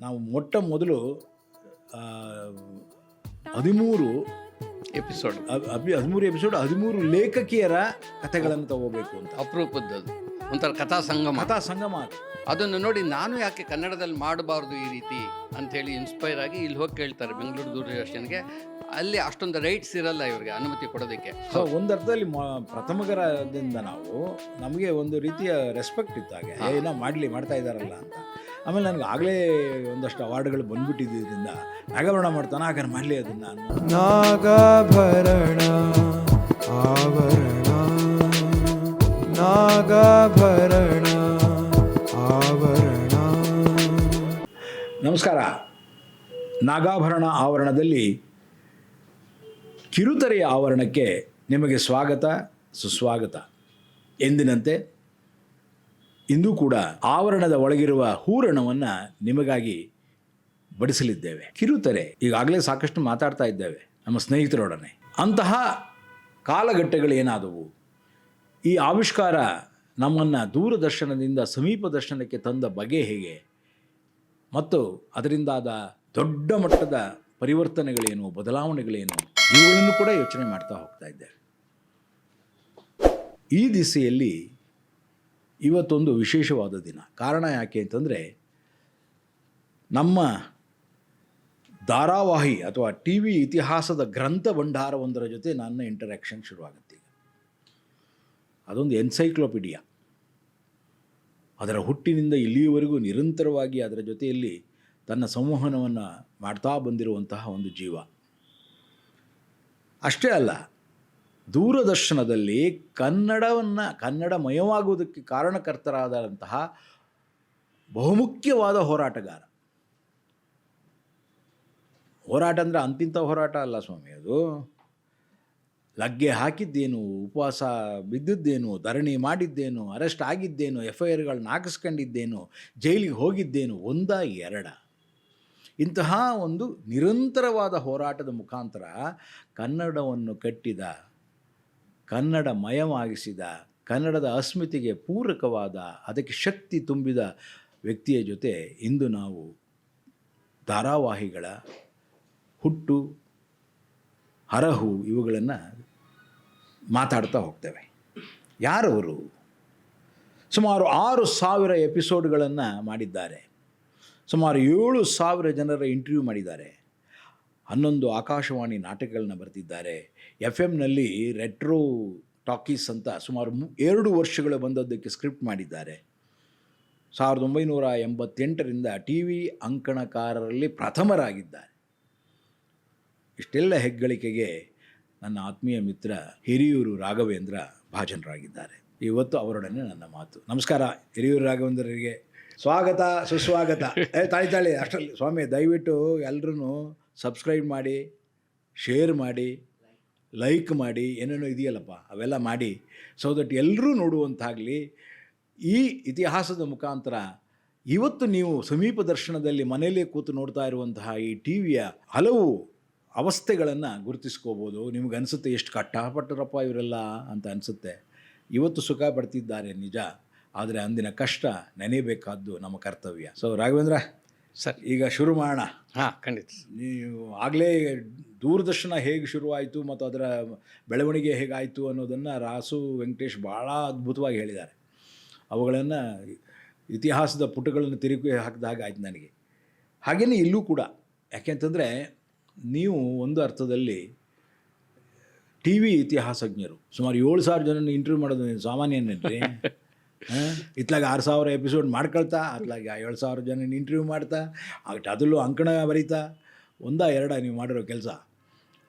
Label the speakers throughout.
Speaker 1: ನಾವು ಮೊಟ್ಟ ಮೊದಲು ಆ, ಹದಿಮೂರು
Speaker 2: ಎಪಿಸೋಡ್.
Speaker 1: ಹದಿಮೂರು ಎಪಿಸೋಡ್ ಹದಿಮೂರು ಲೇಖಕಿಯರ ಕಥೆಗಳನ್ನು ತಗೋಬೇಕು ಅಂತ.
Speaker 2: ಅಪರೂಪದ್ದು ಒಂಥರ ಕಥಾ ಸಂಗಮ
Speaker 1: ಕಥಾ ಸಂಗಮ
Speaker 2: ಅದನ್ನು ನೋಡಿ ನಾನು ಯಾಕೆ ಕನ್ನಡದಲ್ಲಿ ಮಾಡಬಾರ್ದು ಈ ರೀತಿ ಅಂಥೇಳಿ ಇನ್ಸ್ಪೈರ್ ಆಗಿ ಇಲ್ಲಿ ಹೋಗಿ ಕೇಳ್ತಾರೆ ಬೆಂಗಳೂರು ದೂರದರ್ಶನ್ಗೆ. ಅಲ್ಲಿ ಅಷ್ಟೊಂದು ರೈಟ್ಸ್ ಇರಲ್ಲ ಇವ್ರಿಗೆ ಅನುಮತಿ ಕೊಡೋದಕ್ಕೆ.
Speaker 1: ಸೊ ಒಂದರ್ಥದಲ್ಲಿ ಮ- ಪ್ರಥಮಗರದಿಂದ ನಾವು ನಮಗೆ ಒಂದು ರೀತಿಯ ರೆಸ್ಪೆಕ್ಟ್ ಇತ್ತು ಹಾಗೆ. ಏನೋ ಮಾಡಲಿ ಮಾಡ್ತಾ ಇದ್ದಾರಲ್ಲ ಅಂತ. ಆಮೇಲೆ ನನಗೆ ಆಗಲೇ ಒಂದಷ್ಟು ಅವಾರ್ಡ್ಗಳು ಬಂದ್ಬಿಟ್ಟಿದ್ದರಿಂದ ನಾಗಾಭರಣ ಮಾಡ್ತಾನೆ ಹಾಗಾದ್ರೆ ಮಾಡಲಿ ಅದನ್ನು ಅನ್ನೋ
Speaker 3: ನಾಗಾಭರಣ ಆವರಣ. ನಾಗಾಭರಣ, ಆವರಣ.
Speaker 1: ನಮಸ್ಕಾರ. ನಾಗಾಭರಣ ಆವರಣದಲ್ಲಿ ಕಿರುತೆರೆಯ ಆವರಣಕ್ಕೆ ನಿಮಗೆ ಸ್ವಾಗತ, ಸುಸ್ವಾಗತ. ಎಂದಿನಂತೆ ಇಂದು ಕೂಡ ಆವರಣದ ಒಳಗಿರುವ ಹೂರಣವನ್ನು ನಿಮಗಾಗಿ ಬಡಿಸಲಿದ್ದೇವೆ. ಕಿರುತೆರೆ, ಈಗಾಗಲೇ ಸಾಕಷ್ಟು ಮಾತಾಡ್ತಾ ಇದ್ದೇವೆ ನಮ್ಮ ಸ್ನೇಹಿತರೊಡನೆ. ಅಂತಹ ಕಾಲಘಟ್ಟಗಳೇನಾದವು ಈ ಆವಿಷ್ಕಾರ ನಮ್ಮನ್ನು ದೂರದರ್ಶನದಿಂದ ಸಮೀಪ ದರ್ಶನಕ್ಕೆ ತಂದ ಬಗೆ ಹೇಗೆ? ಮತ್ತು ಅದರಿಂದಾದ ದೊಡ್ಡ ಮಟ್ಟದ ಪರಿವರ್ತನೆಗಳೇನು, ಬದಲಾವಣೆಗಳೇನು? ಇವುಗಳನ್ನು ಕೂಡ ಯೋಚನೆ ಮಾಡ್ತಾ ಹೋಗ್ತಾ ಇದ್ದೇವೆ. ಈ ದಿಸೆಯಲ್ಲಿ ಇವತ್ತೊಂದು ವಿಶೇಷವಾದ ದಿನ. ಕಾರಣ ಯಾಕೆ ಅಂತಂದರೆ, ನಮ್ಮ ಧಾರಾವಾಹಿ ಅಥವಾ ಟಿ ವಿ ಇತಿಹಾಸದ ಗ್ರಂಥ ಭಂಡಾರವೊಂದರ ಜೊತೆ ನನ್ನ ಇಂಟರ್ಯಾಕ್ಷನ್ ಶುರುವಾಗುತ್ತೆ ಅದೊಂದು ಎನ್ಸೈಕ್ಲೋಪೀಡಿಯಾ. ಅದರ ಹುಟ್ಟಿನಿಂದ ಇಲ್ಲಿಯವರೆಗೂ ನಿರಂತರವಾಗಿ ಅದರ ಜೊತೆಯಲ್ಲಿ ತನ್ನ ಸಂವಹನವನ್ನು ಮಾಡ್ತಾ ಬಂದಿರುವಂತಹ ಒಂದು ಜೀವ. ಅಷ್ಟೇ ಅಲ್ಲ, ದೂರದರ್ಶನದಲ್ಲಿ ಕನ್ನಡವನ್ನು ಕನ್ನಡಮಯವಾಗುವುದಕ್ಕೆ ಕಾರಣಕರ್ತರಾದಂತಹ ಬಹುಮುಖ್ಯವಾದ ಹೋರಾಟಗಾರ. ಹೋರಾಟ ಅಂದರೆ ಅಂತಿಂಥ ಹೋರಾಟ ಅಲ್ಲ ಸ್ವಾಮಿ ಅದು. ಲಗ್ಗೆ ಹಾಕಿದ್ದೇನು, ಉಪವಾಸ ಬಿದ್ದಿದ್ದೇನು, ಧರಣಿ ಮಾಡಿದ್ದೇನು, ಅರೆಸ್ಟ್ ಆಗಿದ್ದೇನು ಎಫ್ ಐ ಆರ್ಗಳನ್ನ ಹಾಕಿಸ್ಕೊಂಡಿದ್ದೇನು, ಜೈಲಿಗೆ ಹೋಗಿದ್ದೇನು, ಒಂದ ಎರಡ. ಇಂತಹ ಒಂದು ನಿರಂತರವಾದ ಹೋರಾಟದ ಮುಖಾಂತರ ಕನ್ನಡವನ್ನು ಕಟ್ಟಿದ, ಕನ್ನಡ ಮಯವಾಗಿಸಿದ, ಕನ್ನಡದ ಅಸ್ಮಿತೆಗೆ ಪೂರಕವಾದ, ಅದಕ್ಕೆ ಶಕ್ತಿ ತುಂಬಿದ ವ್ಯಕ್ತಿಯ ಜೊತೆ ಇಂದು ನಾವು ಧಾರಾವಾಹಿಗಳ ಹುಟ್ಟು, ಹರಹು ಇವುಗಳನ್ನು ಮಾತಾಡ್ತಾ ಹೋಗ್ತೇವೆ. ಯಾರವರು ಸುಮಾರು ಆರು ಸಾವಿರ ಎಪಿಸೋಡ್ಗಳನ್ನು ಮಾಡಿದ್ದಾರೆ. ಸುಮಾರು ಏಳು ಸಾವಿರ ಜನರ ಇಂಟರ್ವ್ಯೂ ಮಾಡಿದ್ದಾರೆ. ಹನ್ನೊಂದು ಆಕಾಶವಾಣಿ ನಾಟಕಗಳನ್ನ ಬರೆದಿದ್ದಾರೆ ಎಫ್ ಎಮ್ನಲ್ಲಿ ರೆಟ್ರೋ ಟಾಕೀಸ್ ಅಂತ ಸುಮಾರು ಎರಡು ವರ್ಷಗಳು ಬಂದದ್ದಕ್ಕೆ ಸ್ಕ್ರಿಪ್ಟ್ ಮಾಡಿದ್ದಾರೆ. ಸಾವಿರದ ಒಂಬೈನೂರ ಎಂಬತ್ತೆಂಟರಿಂದ ಟಿ ವಿ ಅಂಕಣಕಾರರಲ್ಲಿ ಪ್ರಥಮರಾಗಿದ್ದಾರೆ. ಇಷ್ಟೆಲ್ಲ ಹೆಗ್ಗಳಿಕೆಗೆ ನನ್ನ ಆತ್ಮೀಯ ಮಿತ್ರ ಹಿರಿಯೂರು ರಾಘವೇಂದ್ರ ಭಾಜನರಾಗಿದ್ದಾರೆ. ಇವತ್ತು ಅವರೊಡನೆ ನನ್ನ ಮಾತು. ನಮಸ್ಕಾರ, ಹಿರಿಯೂರು ರಾಘವೇಂದ್ರರಿಗೆ. ಸ್ವಾಗತ, ಸುಸ್ವಾಗತ. ತಾಳಿ ತಾಳಿ, ಅಷ್ಟರಲ್ಲಿ. ಸ್ವಾಮಿ, ದಯವಿಟ್ಟು ಎಲ್ಲರೂ ಸಬ್ಸ್ಕ್ರೈಬ್ ಮಾಡಿ, ಶೇರ್ ಮಾಡಿ, ಲೈಕ್ ಮಾಡಿ, ಏನೇನೋ ಇದೆಯಲ್ಲಪ್ಪ, ಅವೆಲ್ಲ ಮಾಡಿ ಸೊ ದಟ್ ಎಲ್ಲರೂ ನೋಡುವಂತಾಗಲಿ, ಈ ಇತಿಹಾಸದ ಮುಖಾಂತರ ಇವತ್ತು ನೀವು ಸಮೀಪ ದರ್ಶನದಲ್ಲಿ ಮನೆಯಲ್ಲೇ ಕೂತು ನೋಡ್ತಾ ಇರುವಂತಹ ಈ ಟಿ ವಿಯ ಹಲವು ಅವಸ್ಥೆಗಳನ್ನು ಗುರುತಿಸ್ಕೋಬೋದು. ನಿಮ್ಗೆ ಅನಿಸುತ್ತೆ ಎಷ್ಟು ಕಷ್ಟಪಟ್ಟರಪ್ಪ ಇವರೆಲ್ಲ ಅಂತ ಅನಿಸುತ್ತೆ. ಇವತ್ತು ಸುಖ ಪಡ್ತಿದ್ದಾರೆ ನಿಜ. ಆದರೆ ಅಂದಿನ ಕಷ್ಟ ನೆನೆಯಬೇಕಾದ್ದು ನಮ್ಮ ಕರ್ತವ್ಯ. So Raghavendra
Speaker 2: sir.
Speaker 1: ಈಗ ಶುರು ಮಾಡೋಣ.
Speaker 2: ಹಾಂ ಖಂಡಿತ.
Speaker 1: ನೀವು ಆಗಲೇ ದೂರದರ್ಶನ ಹೇಗೆ ಶುರುವಾಯಿತು ಮತ್ತು ಅದರ ಬೆಳವಣಿಗೆ ಹೇಗಾಯಿತು ಅನ್ನೋದನ್ನು ರಾಸು ವೆಂಕಟೇಶ್ ಭಾಳ ಅದ್ಭುತವಾಗಿ ಹೇಳಿದ್ದಾರೆ. ಅವುಗಳನ್ನು ಇತಿಹಾಸದ ಪುಟಗಳನ್ನು ತಿರುಗಿ ಹಾಕಿದಾಗ ಆಯ್ತು ನನಗೆ. ಹಾಗೆಯೇ ಇಲ್ಲೂ ಕೂಡ. ಯಾಕೆಂತಂದರೆ ನೀವು ಒಂದು ಅರ್ಥದಲ್ಲಿ ಟಿ ವಿ ಇತಿಹಾಸಜ್ಞರು. ಸುಮಾರು ಏಳು ಸಾವಿರ ಜನ ಇಂಟರ್ವ್ಯೂ ಮಾಡೋದು ನೀವು ಸಾಮಾನ್ಯನೇನ್ರಿ. ಹಾಂ? ಇತ್ಲಾಗ ಆರು ಸಾವಿರ ಎಪಿಸೋಡ್ ಮಾಡ್ಕೊಳ್ತಾ ಅತ್ಲಾಗ ಏಳು ಸಾವಿರ ಜನ ಇಂಟರ್ವ್ಯೂ ಮಾಡ್ತಾ ಅದರಲ್ಲೂ ಅಂಕಣ ಬರೀತಾ. ಒಂದ ಎರಡ ನೀವು ಮಾಡಿರೋ ಕೆಲಸ.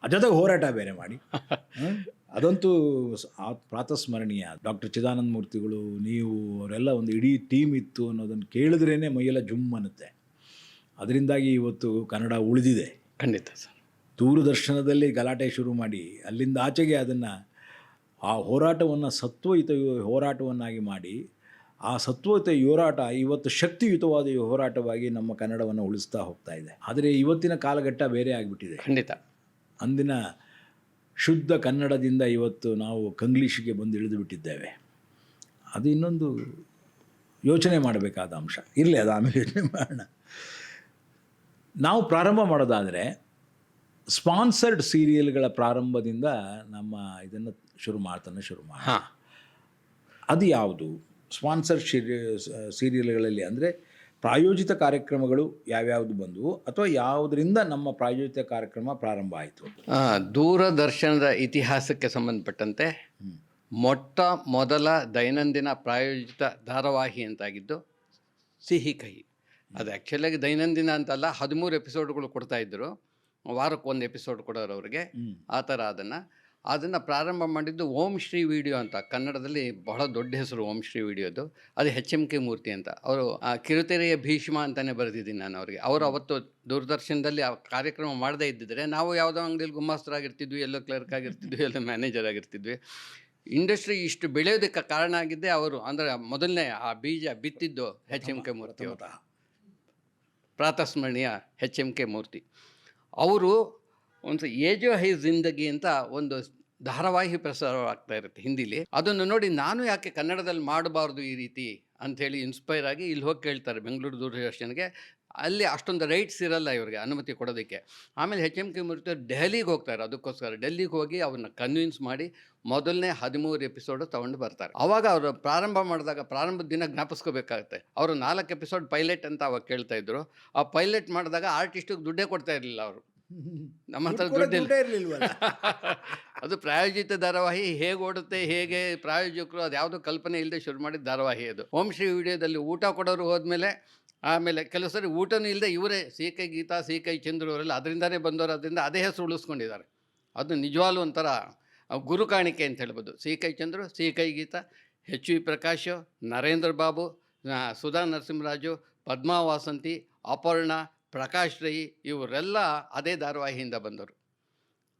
Speaker 1: ಜೊತೆಗೆ ಹೋರಾಟ ಬೇರೆ ಮಾಡಿ. ಹ? ಅದಂತೂ ಆ ಪ್ರಾತಸ್ಮರಣೀಯ. ಡಾಕ್ಟರ್ ಚಿದಾನಂದ ಮೂರ್ತಿಗಳು ನೀವು ಅವರೆಲ್ಲ ಒಂದು ಇಡೀ ಟೀಮ್ ಇತ್ತು ಅನ್ನೋದನ್ನು ಕೇಳಿದ್ರೇ ಮೈಯೆಲ್ಲ ಜುಮ್ ಅನ್ನುತ್ತೆ. ಅದರಿಂದಾಗಿ ಇವತ್ತು ಕನ್ನಡ ಉಳಿದಿದೆ.
Speaker 2: ಖಂಡಿತ ಸರ್.
Speaker 1: ದೂರದರ್ಶನದಲ್ಲಿ ಗಲಾಟೆ ಶುರು ಮಾಡಿ ಅಲ್ಲಿಂದ ಆಚೆಗೆ ಅದನ್ನು ಆ ಹೋರಾಟವನ್ನು ಸತ್ವಯುತ ಹೋರಾಟವನ್ನಾಗಿ ಮಾಡಿ ಆ ಸತ್ವಯುತ ಹೋರಾಟ ಇವತ್ತು ಶಕ್ತಿಯುತವಾದ ಹೋರಾಟವಾಗಿ ನಮ್ಮ ಕನ್ನಡವನ್ನು ಉಳಿಸ್ತಾ ಹೋಗ್ತಾ ಇದೆ. ಆದರೆ ಇವತ್ತಿನ ಕಾಲಘಟ್ಟ ಬೇರೆ ಆಗಿಬಿಟ್ಟಿದೆ.
Speaker 2: ಖಂಡಿತ.
Speaker 1: ಅಂದಿನ ಶುದ್ಧ ಕನ್ನಡದಿಂದ ಇವತ್ತು ನಾವು ಕಂಗ್ಲೀಷಿಗೆ ಬಂದು ಇಳಿದು ಬಿಟ್ಟಿದ್ದೇವೆ. ಅದು ಇನ್ನೊಂದು ಯೋಚನೆ ಮಾಡಬೇಕಾದ ಅಂಶ. ಇರಲಿ ಅದು ಆಮೇಲೆ ಯೋಚನೆ ಮಾಡೋಣ. ನಾವು ಪ್ರಾರಂಭ ಮಾಡೋದಾದರೆ ಸ್ಪಾನ್ಸರ್ಡ್ ಸೀರಿಯಲ್ಗಳ ಪ್ರಾರಂಭದಿಂದ ನಮ್ಮ ಇದನ್ನು ಶುರು ಮಾಡ್ತಾನೆ ಶುರು ಮಾಡಿ
Speaker 2: ಹಾಂ.
Speaker 1: ಅದು ಯಾವುದು? ಸ್ಪಾನ್ಸರ್ ಸೀರಿಯಲ್ಗಳಲ್ಲಿ ಅಂದರೆ ಪ್ರಾಯೋಜಿತ ಕಾರ್ಯಕ್ರಮಗಳು ಯಾವ್ಯಾವುದು ಬಂದವು ಅಥವಾ ಯಾವುದರಿಂದ ನಮ್ಮ ಪ್ರಾಯೋಜಿತ ಕಾರ್ಯಕ್ರಮ ಪ್ರಾರಂಭ ಆಯಿತು?
Speaker 2: ದೂರದರ್ಶನದ ಇತಿಹಾಸಕ್ಕೆ ಸಂಬಂಧಪಟ್ಟಂತೆ ಮೊಟ್ಟ ಮೊದಲ ದೈನಂದಿನ ಪ್ರಾಯೋಜಿತ ಧಾರಾವಾಹಿ ಅಂತಾಗಿದ್ದು ಸಿಹಿ ಕಹಿ. ಅದು ಆ್ಯಕ್ಚುಲಾಗಿ ದೈನಂದಿನ ಅಂತಲ್ಲ ಹದಿಮೂರು ಎಪಿಸೋಡ್ಗಳು ಕೊಡ್ತಾ ಇದ್ದರು ವಾರಕ್ಕೆ ಒಂದು ಎಪಿಸೋಡ್ ಕೊಡೋರು ಅವ್ರಿಗೆ. ಆ ಥರ ಅದನ್ನು. ಅದನ್ನು ಪ್ರಾರಂಭ ಮಾಡಿದ್ದು ಓಂ ಶ್ರೀ ವಿಡಿಯೋ ಅಂತ. ಕನ್ನಡದಲ್ಲಿ ಬಹಳ ದೊಡ್ಡ ಹೆಸರು ಓಂ ಶ್ರೀ ವಿಡಿಯೋದು. ಅದು ಹೆಚ್ ಎಂ ಕೆ ಮೂರ್ತಿ ಅಂತ. ಅವರು ಆ ಕಿರುತೆರೆಯ ಭೀಷ್ಮ ಅಂತಲೇ ಬರೆದಿದ್ದೀನಿ ನಾನು ಅವರಿಗೆ. ಅವರು ಅವತ್ತು ದೂರದರ್ಶನದಲ್ಲಿ ಆ ಕಾರ್ಯಕ್ರಮ ಮಾಡದೇ ಇದ್ದಿದ್ರೆ ನಾವು ಯಾವುದೋ ಅಂಗಡಿಯಲ್ಲಿ ಗುಮಾಸ್ತರಾಗಿರ್ತಿದ್ವಿ ಎಲ್ಲೋ ಕ್ಲರ್ಕ್ ಆಗಿರ್ತಿದ್ವಿ ಎಲ್ಲೋ ಮ್ಯಾನೇಜರ್ ಆಗಿರ್ತಿದ್ವಿ. ಇಂಡಸ್ಟ್ರಿ ಇಷ್ಟು ಬೆಳೆಯೋದಕ್ಕೆ ಕಾರಣ ಆಗಿದ್ದೇ ಅವರು. ಅಂದರೆ ಮೊದಲನೇ ಆ ಬೀಜ ಬಿತ್ತಿದ್ದು ಎಚ್ ಎಂ ಕೆ ಮೂರ್ತಿ ಅವರು. ಪ್ರಾತಸ್ಮರಣೀಯ ಎಚ್ ಎಂ ಕೆ ಮೂರ್ತಿ. ಅವರು ಒಂದು ಏಜೋ ಹೈ ಜಿಂದಗಿ ಅಂತ ಒಂದು ಧಾರಾವಾಹಿ ಪ್ರಸಾರವಾಗ್ತಾ ಇರುತ್ತೆ ಹಿಂದಿಲಿ. ಅದನ್ನು ನೋಡಿ ನಾನು ಯಾಕೆ ಕನ್ನಡದಲ್ಲಿ ಮಾಡಬಾರ್ದು ಈ ರೀತಿ ಅಂಥೇಳಿ ಇನ್ಸ್ಪೈರ್ ಆಗಿ ಇಲ್ಲಿ ಹೋಗಿ ಕೇಳ್ತಾರೆ ಬೆಂಗಳೂರು ದೂರದರ್ಶನ್ಗೆ. ಅಲ್ಲಿ ಅಷ್ಟೊಂದು ರೈಟ್ಸ್ ಇರಲ್ಲ ಇವರಿಗೆ ಅನುಮತಿ ಕೊಡೋದಕ್ಕೆ. ಆಮೇಲೆ ಎಚ್ ಎಂ ಕೆ ಮೂರ್ತಿ ಡೆಹಲಿಗೆ ಹೋಗ್ತಾರೆ ಅದಕ್ಕೋಸ್ಕರ ಡೆಲ್ಲಿಗೆ ಹೋಗಿ ಅವ್ರನ್ನ ಕನ್ವಿನ್ಸ್ ಮಾಡಿ ಮೊದಲನೇ ಹದಿಮೂರು ಎಪಿಸೋಡು ತೊಗೊಂಡು ಬರ್ತಾರೆ. ಅವಾಗ ಅವರು ಪ್ರಾರಂಭ ಮಾಡಿದಾಗ ಪ್ರಾರಂಭದ ದಿನ ಜ್ಞಾಪಿಸ್ಕೋಬೇಕಾಗುತ್ತೆ. ಅವರು ನಾಲ್ಕು ಎಪಿಸೋಡ್ ಪೈಲಟ್ ಅಂತ ಅವಾಗ ಕೇಳ್ತಾ ಇದ್ರು. ಆ ಪೈಲಟ್ ಮಾಡಿದಾಗ ಆರ್ಟಿಸ್ಟಿಗೆ ದುಡ್ಡೇ ಕೊಡ್ತಾ ಇರಲಿಲ್ಲ ಅವರು. ನಮ್ಮ ಹತ್ರ ದುಡ್ಡಿಲ್ಲ. ಅದು ಪ್ರಾಯೋಜಿತ ಧಾರಾವಾಹಿ ಹೇಗೆ ಓಡುತ್ತೆ ಹೇಗೆ ಪ್ರಾಯೋಜಕರು ಅದು ಯಾವುದೋ ಕಲ್ಪನೆ ಇಲ್ಲದೆ ಶುರು ಮಾಡಿದ ಧಾರಾವಾಹಿ ಅದು. ಹೋಮ್ ಶ್ರೀ ವಿಡಿಯೋದಲ್ಲಿ ಊಟ ಕೊಡೋರು ಹೋದ್ಮೇಲೆ ಆಮೇಲೆ ಕೆಲವು ಸರಿ ಊಟನೂ ಇಲ್ಲದೆ ಇವರೇ ಸೀಕೈ ಗೀತಾ, ಸೀಕೈ ಚಂದ್ರು ಅವರೆಲ್ಲ ಅದರಿಂದನೇ ಬಂದವರು, ಅದರಿಂದ ಅದೇ ಹೆಸರು ಉಳಿಸ್ಕೊಂಡಿದ್ದಾರೆ. ಅದು ನಿಜವಾಗ್ಲೂ ಒಂಥರ ಗುರು ಕಾಣಿಕೆ ಅಂತ ಹೇಳ್ಬೋದು. ಸೀಕೈ ಚಂದ್ರು, ಸೀಕೈ ಗೀತಾ ಎಚ್ ವಿ ಪ್ರಕಾಶ್, ನರೇಂದ್ರ ಬಾಬು ಸುಧಾ ನರಸಿಂಹರಾಜು, ಪದ್ಮಾ ವಾಸಂತಿ, ಅಪರ್ಣ, ಪ್ರಕಾಶ್ ರೈ ಇವರೆಲ್ಲ ಅದೇ ಧಾರಾವಾಹಿಯಿಂದ ಬಂದರು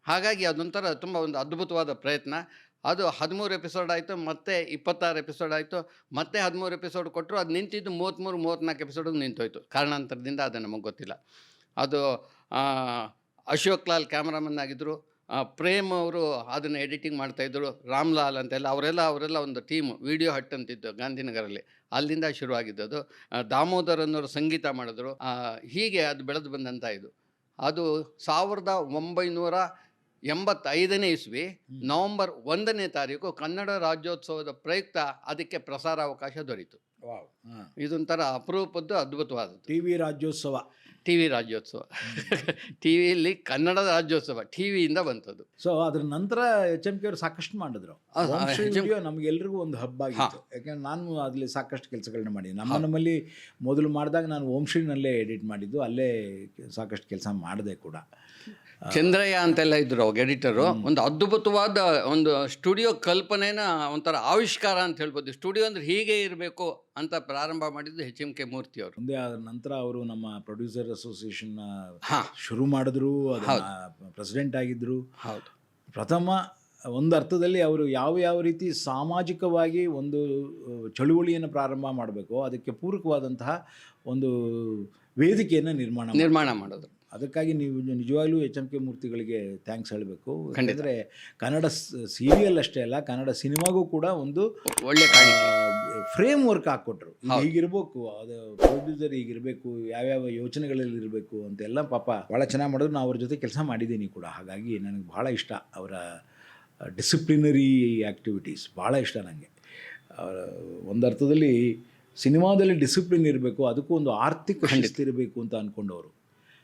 Speaker 2: ಹಾಗಾಗಿ ಅದೊಂಥರ ತುಂಬ ಒಂದು ಅದ್ಭುತವಾದ ಪ್ರಯತ್ನ. ಅದು ಹದಿಮೂರು ಎಪಿಸೋಡ್ ಆಯಿತು, ಮತ್ತೆ ಇಪ್ಪತ್ತಾರು ಎಪಿಸೋಡ್ ಆಯಿತು, ಮತ್ತೆ ಹದಿಮೂರು ಎಪಿಸೋಡ್ ಕೊಟ್ಟರು ಅದು ನಿಂತಿದ್ದು ಮೂವತ್ತ್ಮೂರು, ಮೂವತ್ತ್ನಾಲ್ಕು ಎಪಿಸೋಡ್ ನಿಂತೋಯ್ತು. ಕಾರಣಾಂತರದಿಂದ ಅದು ನಮಗೆ ಗೊತ್ತಿಲ್ಲ. ಅದು ಅಶೋಕ್ ಲಾಲ್ ಕ್ಯಾಮ್ರಾಮನ್ ಆಗಿದ್ದರು ಪ್ರೇಮ್ ಅವರು ಅದನ್ನು ಎಡಿಟಿಂಗ್ ಮಾಡ್ತಾಯಿದ್ರು ರಾಮ್ಲಾಲ್ ಅಂತೆಲ್ಲ, ಅವರೆಲ್ಲ ಅವರೆಲ್ಲ ಒಂದು ಟೀಮ್, ವಿಡಿಯೋ ಹಟ್ ಅಂತಿದ್ದು ಗಾಂಧಿನಗರಲ್ಲಿ. ಅಲ್ಲಿಂದ ಶುರುವಾಗಿದ್ದದು ದಾಮೋದರ್ ಅನ್ನೋರು ಸಂಗೀತ ಮಾಡಿದ್ರು. ಹೀಗೆ ಅದು ಬೆಳೆದು ಬಂದಂಥ ಇದು. ಅದು ಸಾವಿರದ ಒಂಬೈನೂರ ಎಂಬತ್ತೈದನೇ ಇಸ್ವಿ ನವೆಂಬರ್ ಒಂದನೇ ತಾರೀಕು ಕನ್ನಡ ರಾಜ್ಯೋತ್ಸವದ ಪ್ರಯುಕ್ತ ಅದಕ್ಕೆ ಪ್ರಸಾರಾವಕಾಶ ದೊರೀತು.
Speaker 1: ವಾವ್. ಹಾಂ.
Speaker 2: ಇದೊಂಥರ ಅಪರೂಪದ್ದು ಅದ್ಭುತವಾದದ್ದು.
Speaker 1: T V Rajyotsava.
Speaker 2: T V Rajyotsava. T ವಿಯಲ್ಲಿ ಕನ್ನಡದ ರಾಜ್ಯೋತ್ಸವ ಟಿ ವಿಯಿಂದ ಬಂತದ್ದು
Speaker 1: ಸೊ ಅದ್ರ ನಂತರ ಎಚ್ ಎಂ ಕೆ ಅವರು ಸಾಕಷ್ಟು ಮಾಡಿದ್ರು. ನಮಗೆಲ್ರಿಗೂ ಒಂದು ಹಬ್ಬ ಆಗಿತ್ತು. ಯಾಕಂದ್ರೆ ನಾನು ಅಲ್ಲಿ ಸಾಕಷ್ಟು ಕೆಲಸಗಳನ್ನ ಮಾಡಿ ನಮ್ಮ ನಮ್ಮಲ್ಲಿ ಮೊದಲು ಮಾಡಿದಾಗ ನಾನು ಓಂಶ್ರೀನಲ್ಲೇ ಎಡಿಟ್ ಮಾಡಿದ್ದು ಅಲ್ಲೇ ಸಾಕಷ್ಟು ಕೆಲಸ ಮಾಡಿದೆ ಕೂಡ.
Speaker 2: ಚಂದ್ರಯ್ಯ ಅಂತೆಲ್ಲ ಇದ್ರು ಅವಾಗ ಎಡಿಟರು. ಒಂದು ಅದ್ಭುತವಾದ ಒಂದು ಸ್ಟುಡಿಯೋ ಕಲ್ಪನೆನ ಒಂಥರ ಆವಿಷ್ಕಾರ ಅಂತ ಹೇಳ್ಬೋದು. ಸ್ಟುಡಿಯೋ ಅಂದ್ರೆ ಹೀಗೆ ಇರಬೇಕು ಅಂತ ಪ್ರಾರಂಭ ಮಾಡಿದ್ದು ಎಚ್ ಎಂ ಕೆ ಮೂರ್ತಿ ಅವರು.
Speaker 1: ಮುಂದೆ ಆದ ನಂತರ ಅವರು ನಮ್ಮ ಪ್ರೊಡ್ಯೂಸರ್ ಅಸೋಸಿಯೇಷನ್ ಶುರು ಮಾಡಿದ್ರು ಪ್ರೆಸಿಡೆಂಟ್ ಆಗಿದ್ರು.
Speaker 2: ಹೌದು.
Speaker 1: ಪ್ರಥಮ ಒಂದು ಅರ್ಥದಲ್ಲಿ ಅವರು ಯಾವ ಯಾವ ರೀತಿ ಸಾಮಾಜಿಕವಾಗಿ ಒಂದು ಚಳುವಳಿಯನ್ನು ಪ್ರಾರಂಭ ಮಾಡಬೇಕು ಅದಕ್ಕೆ ಪೂರಕವಾದಂತಹ ಒಂದು ವೇದಿಕೆಯನ್ನು ನಿರ್ಮಾಣ.
Speaker 2: ನಿರ್ಮಾಣ ಮಾಡೋದು
Speaker 1: ಅದಕ್ಕಾಗಿ ನೀವು ನಿಜವಾಗ್ಲೂ ಎಚ್ ಎಂ ಕೆ ಮೂರ್ತಿಗಳಿಗೆ ಥ್ಯಾಂಕ್ಸ್ ಹೇಳಬೇಕು. ಯಾಕಂದರೆ ಕನ್ನಡ ಸೀರಿಯಲ್ ಅಷ್ಟೇ ಅಲ್ಲ ಕನ್ನಡ ಸಿನಿಮಾಗೂ ಕೂಡ ಒಂದು
Speaker 2: ಒಳ್ಳೆ
Speaker 1: ಫ್ರೇಮ್ ವರ್ಕ್ ಹಾಕ್ಕೊಟ್ರು. ಹೀಗಿರ್ಬೇಕು ಅದು ಪ್ರೊಡ್ಯೂಸರ್ ಹೀಗಿರಬೇಕು ಯಾವ್ಯಾವ ಯೋಚನೆಗಳಲ್ಲಿ ಇರಬೇಕು ಅಂತೆಲ್ಲ ಪಾಪ ಭಾಳ ಚೆನ್ನಾಗಿ ಮಾಡಿದ್ರು. ನಾವು ಅವ್ರ ಜೊತೆ ಕೆಲಸ ಮಾಡಿದ್ದೀನಿ ಕೂಡ. ಹಾಗಾಗಿ ನನಗೆ ಭಾಳ ಇಷ್ಟ ಅವರ ಡಿಸಿಪ್ಲಿನರಿ ಆ್ಯಕ್ಟಿವಿಟೀಸ್ ಭಾಳ ಇಷ್ಟ ನನಗೆ ಒಂದು ಅರ್ಥದಲ್ಲಿ ಸಿನಿಮಾದಲ್ಲಿ ಡಿಸಿಪ್ಲಿನ್ ಇರಬೇಕು ಅದಕ್ಕೂ ಒಂದು ಆರ್ಥಿಕ ಶಿಸ್ತಿರಬೇಕು ಅಂತ ಅಂದ್ಕೊಂಡವರು